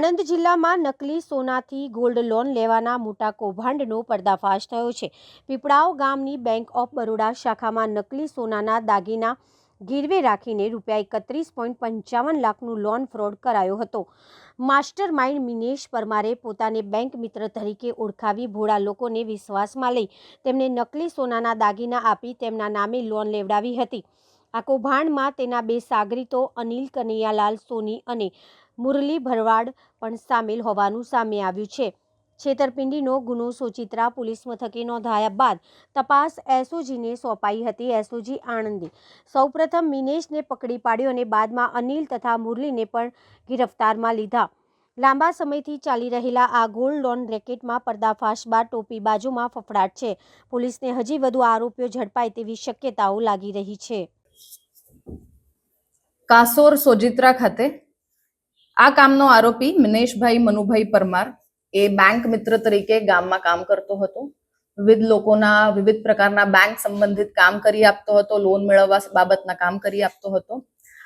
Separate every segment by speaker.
Speaker 1: આણંદ જિલ્લામાં નકલી સોનાથી gold loan લેવાના મોટા કૌભાંડનો પર્દાફાશ થયો છે. પીપળાવ ગામની બેંક ઓફ બરોડા શાખામાં નકલી સોનાના દાગીના ગીરવે રાખીને રૂપિયા એકત્રીસ પોઈન્ટ પંચાવન લાખનું લોન ફ્રોડ કરાયો હતો. માસ્ટર માઇન્ડ મિનેશ પરમારે પોતાને બેંક મિત્ર તરીકે ઓળખાવી ભોળા લોકોને વિશ્વાસમાં લઈ તેમને નકલી સોનાના દાગીના આપી તેમના નામે લોન લેવડાવી હતી. આ કૌભાંડમાં તેના બે સાગરીતો અનિલ કનૈયાલાલ સોની અને મુરલી ભરવાડ પણ સામેલ હોવાનું સામે આવ્યું છે. છેતરપિંડીનો ગુનો સોચિત્રા પોલીસ મથકે નોંધાયા બાદ તપાસ એસઓજીને સોંપાઈ હતી. એસઓજી આણંદે. સૌપ્રથમ મિનેશને પકડી પાડ્યો અને બાદમાં અનિલ તથા મુરલીને પણ ગિરફ્તારમાં લીધા. લાંબા સમયથી ચાલી રહેલા આ ગોલ્ડ લોન રેકેટમાં પર્દાફાશ બાદ ટોપી બાજુમાં ફફડાટ છે. પોલીસને હજી વધુ આરોપીઓ ઝડપાય તેવી શક્યતાઓ લાગી રહી છે.
Speaker 2: કાસોર સોજિત્રા ખાતે આ કામનો આરોપી મિનેશભાઈ મનુભાઈ પરમાર એ બેંક મિત્ર તરીકે ગામમાં કામ કરતો હતો. વિવિધ લોકોના, વિવિધ પ્રકારના બેંક સંબંધિત કામ કરી આપતો હતો લોન મેળવવા બાબતના કામ કરી આપતો હતો.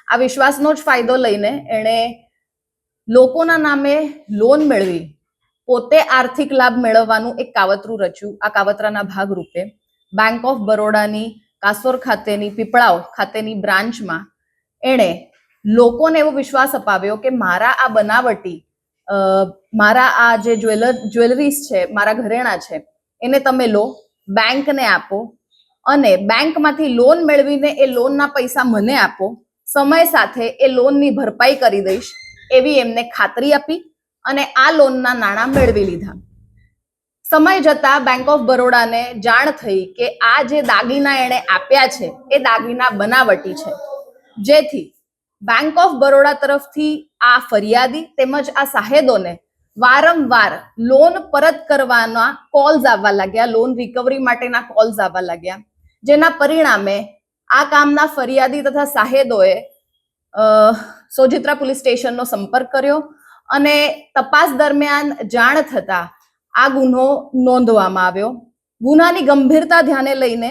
Speaker 2: આ વિશ્વાસનો જ ફાયદો લઈને એણે લોકોના નામે લોન મેળવી. પોતે આર્થિક લાભ મેળવવાનું એક કાવતરું રચ્યું. આ કાવતરાના ભાગરૂપે બેંક ઓફ બરોડાની કાસોર ખાતેની, પીપળાવ ખાતેની બ્રાન્ચમાં એણે લોકોને એવો વિશ્વાસ અપાવ્યો કે મારા આ બનાવટી મારા આ જે જ્વેલર, જ્વેલરીઝ છે, મારા ઘરેણા છે, એને તમે લો, બેંકને આપો અને બેંકમાંથી લોન મેળવીને એ લોનના પૈસા મને આપો, સમય સાથે એ લોનની ભરપાઈ કરી દઈશ એવી એમને ખાતરી આપી અને આ લોનના નાણાં મેળવી લીધા. સમય જતા બેંક ઓફ બરોડાને જાણ થઈ કે આ જે દાગીના એણે આપ્યા છે, એ દાગીના બનાવટી છે. જેથી બેંક ઓફ બરોડા તરફથી આ ફરિયાદી તેમજ આ સાહેદોને વારંવાર લોન પરત કરવાના કોલ્સ આવવા લાગ્યા લોન રિકવરી માટેના કોલ્સ આવવા લાગ્યા, જેના પરિણામે આ કામના ફરિયાદી તથા સાહેદોએ સોજિત્રા પોલીસ સ્ટેશનનો સંપર્ક કર્યો અને તપાસ દરમિયાન જાણ થતા આ ગુનો નોંધવામાં આવ્યો. ગુનાની ગંભીરતા ધ્યાને લઈને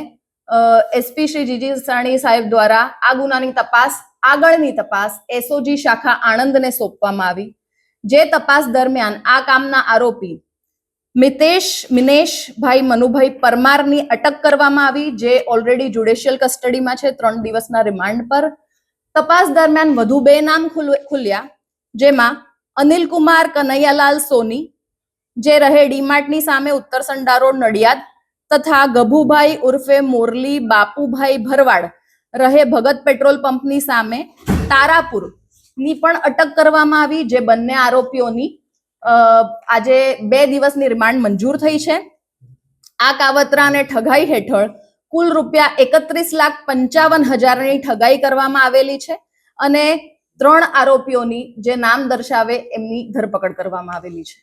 Speaker 2: એસપી શ્રી જીજી સાણી સાહેબ દ્વારા આ ગુનાની તપાસ આગળની તપાસ એસઓજી શાખા આણંદને સોંપવામાં આવી. જે તપાસ દરમિયાન આ કામના આરોપી મિતેશ મિનેશભાઈ મનુભાઈ પરમારની અટક કરવામાં આવી, જે ઓલરેડી જ્યુડિશિયલ કસ્ટડીમાં છે, ત્રણ દિવસના રિમાન્ડ પર. તપાસ દરમિયાન વધુ બે નામ ખુલ્યા, જેમાં અનિલ કુમાર, કનૈયાલાલ સોની, જે રહે ડીમાર્ટની સામે ઉત્તર સંડા રોડ નડિયાદ, તથા ગભુભાઈ ઉર્ફે મોરલી બાપુભાઈ ભરવાડ રહે ભગત પેટ્રોલ પંપની સામે, તારાપુરની પણ અટક કરવામાં આવી, જે બંને આરોપીઓની આજે બે દિવસની રિમાન્ડ મંજૂર થઈ છે. આ કાવતરા અને ઠગાઈ હેઠળ કુલ રૂપિયા એકત્રીસ લાખ પંચાવન હજારની ઠગાઈ કરવામાં આવેલી છે અને ત્રણ આરોપીઓની જે નામ દર્શાવે એમની ધરપકડ કરવામાં આવેલી છે.